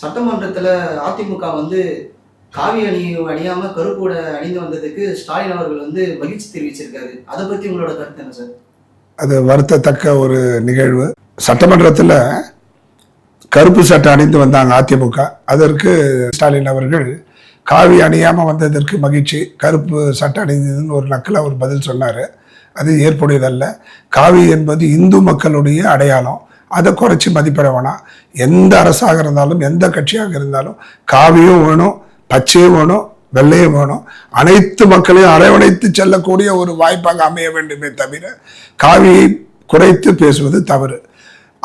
சட்டமன்றத்தில் அதிமுக வந்து காவி அணி அணியாம கருப்பு உடை அணிந்து வந்ததுக்கு ஸ்டாலின் அவர்கள் வந்து மகிழ்ச்சி தெரிவிச்சிருக்காரு. அதை பத்தி உங்களோட கருத்து என்ன சார்? அது வருத்தத்தக்க ஒரு நிகழ்வு. சட்டமன்றத்தில் கருப்பு சட்டை அணிந்து வந்தாங்க அதிமுக. அதற்கு ஸ்டாலின் அவர்கள் காவி அணியாமல் வந்ததற்கு மகிழ்ச்சி. கருப்பு சட்டை அணிந்ததுன்னு ஒரு நக்கில் அவர் பதில் சொன்னார். அது ஏற்புடையதல்ல. காவி என்பது இந்து மக்களுடைய அடையாளம். அதை குறைச்சி மதிப்பிட வேணாம். எந்த அரசாக இருந்தாலும் எந்த கட்சியாக இருந்தாலும் காவியும் வேணும் பச்சையும் வேணும் வெள்ளையும் வேணும். அனைத்து மக்களையும் அரவணைத்து செல்லக்கூடிய ஒரு வாய்ப்பாக அமைய வேண்டுமே தவிர காவியை குறைத்து பேசுவது தவறு.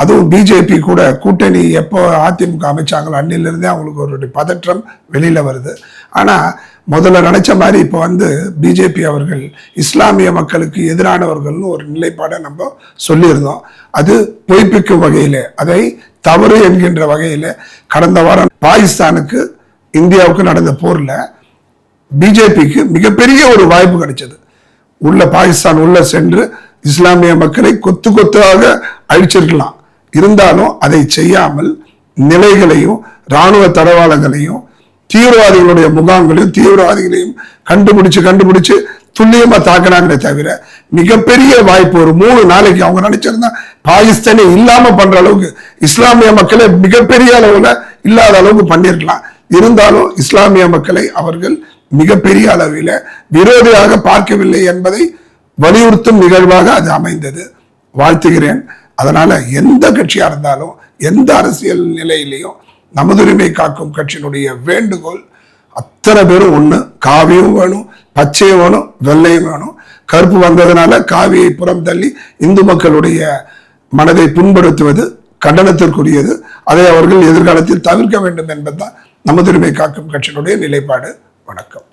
அதுவும் பிஜேபி கூட கூட்டணி எப்போ அதிமுக அமைச்சாங்களோ அன்னிலிருந்தே அவங்களுக்கு ஒரு பதற்றம் வெளியில் வருது. ஆனால் முதல்ல நினைச்ச மாதிரி இப்போ வந்து பிஜேபி அவர்கள் இஸ்லாமிய மக்களுக்கு எதிரானவர்கள்னு ஒரு நிலைப்பாடை நம்ம சொல்லியிருந்தோம். அது பொய்ப்பிக்கும் வகையில் அதை தவறு என்கின்ற வகையில் கடந்த வாரம் பாகிஸ்தானுக்கு இந்தியாவுக்கு நடந்த போரில் பிஜேபிக்கு மிகப்பெரிய ஒரு வாய்ப்பு கிடைச்சது. உள்ள பாகிஸ்தான் உள்ள சென்று இஸ்லாமிய மக்களை கொத்து கொத்தாக அழிச்சிருக்கலாம். இருந்தாலும் அதை செய்யாமல் நிலைகளையும் இராணுவ தடவாளங்களையும் தீவிரவாதிகளுடைய முகாம்களையும் தீவிரவாதிகளையும் கண்டுபிடிச்சு கண்டுபிடிச்சு துல்லியமா தாக்குனாங்களே தவிர மிகப்பெரிய வாய்ப்பு ஒரு மூணு நாளைக்கு அவங்க நினைச்சிருந்தா பாகிஸ்தானே இல்லாம பண்ற அளவுக்கு இஸ்லாமிய மக்களை மிகப்பெரிய அளவுல இல்லாத அளவுக்கு பண்ணிருக்கலாம். இருந்தாலும் இஸ்லாமிய மக்களை அவர்கள் மிகப்பெரிய அளவில விரோதியாக பார்க்கவில்லை என்பதை வலியுறுத்தும் நிகழ்வாக அது அமைந்தது. வாழ்த்துகிறேன். அதனால் எந்த கட்சியாக இருந்தாலும் எந்த அரசியல் நிலையிலையும் நமதுரிமை காக்கும் கட்சியினுடைய வேண்டுகோள் அத்தனை பேரும் ஒன்று காவியும் வேணும் பச்சையும் வேணும் வெள்ளையும் வேணும். கருப்பு வந்ததுனால காவியை புறம் தள்ளி இந்து மக்களுடைய மனதை புண்படுத்துவது கண்டனத்திற்குரியது. அதை அவர்கள் எதிர்காலத்தில் தவிர்க்க வேண்டும் என்பதுதான் நமதுரிமை காக்கும் கட்சியினுடைய நிலைப்பாடு. வணக்கம்.